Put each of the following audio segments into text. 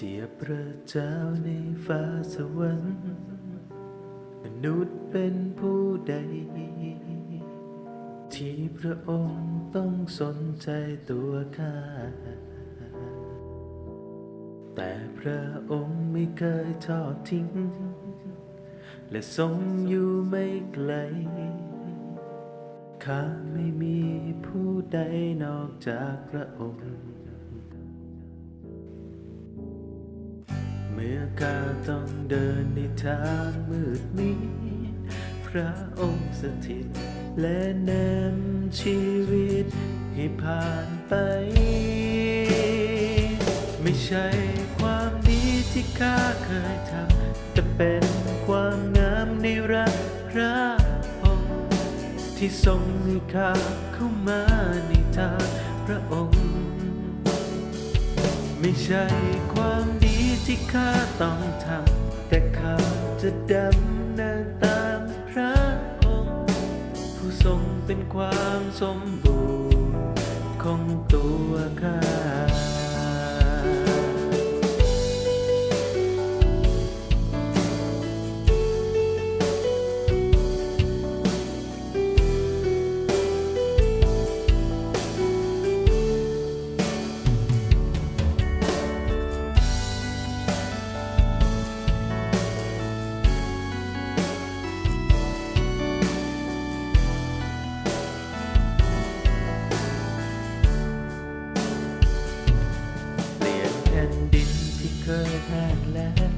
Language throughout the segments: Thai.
เทียบพระเจ้าในฟ้าสวรรค์มนุษย์เป็นผู้ใด ที่พระองค์ต้องสนใจตัวข้า แต่พระองค์ไม่เคยทอดทิ้ง และทรงอยู่ไม่ไกลข้าไม่มีผู้ใดนอกจากพระองค์ มื่อข้าต้องเดินในทางมืดมิดพระองค์สถิต และนำชีวิตให้ผ่านไป ไม่ใช่ความดีที่ข้าเคยทำ แต่เป็นความงามในรักพระองค์ที่ทรงให้ข้าเข้ามาในทางพระองค์ ไม่ใช่ความดี ที่ข้าต้องทำ แต่ข้าจะดำเนินตามพระองค์ ผู้ทรงเป็นความสมบูรณ์ของตัวข้า เคยแห้งแล้ง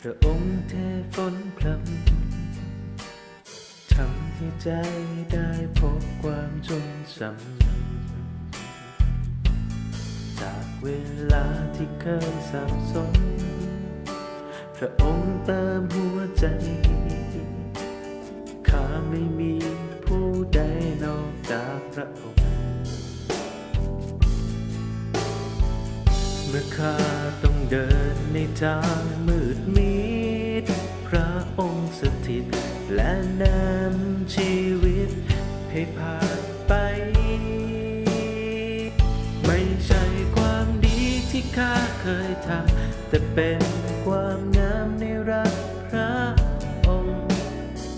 พระองค์เทฝนพรำทำให้ใจได้พบความจนจำจากเวลาที่เคยสับสน พระองค์เติมหัวใจ ข้าไม่มีผู้ใดนอกจากพระองค์ เมื่อข้า เดินในทางมืดมิด พระองค์สถิต และนำชีวิต ให้ผ่านไป ไม่ใช่ความดีที่ข้าเคยทำ แต่เป็นความงามในรักพระองค์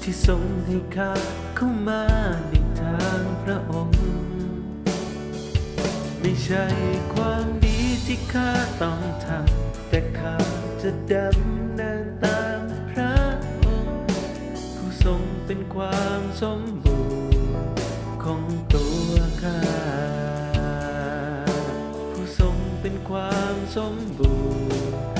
ที่ทรงให้ข้าเข้ามาในทางพระองค์ ไม่ใช่ความดี ที่ข้าต้องทำแต่ข้าจะดำเนินตามพระองค์ผู้ทรงเป็นความสมบูรณ์ของตัวข้าผู้ทรงเป็นความสมบูรณ์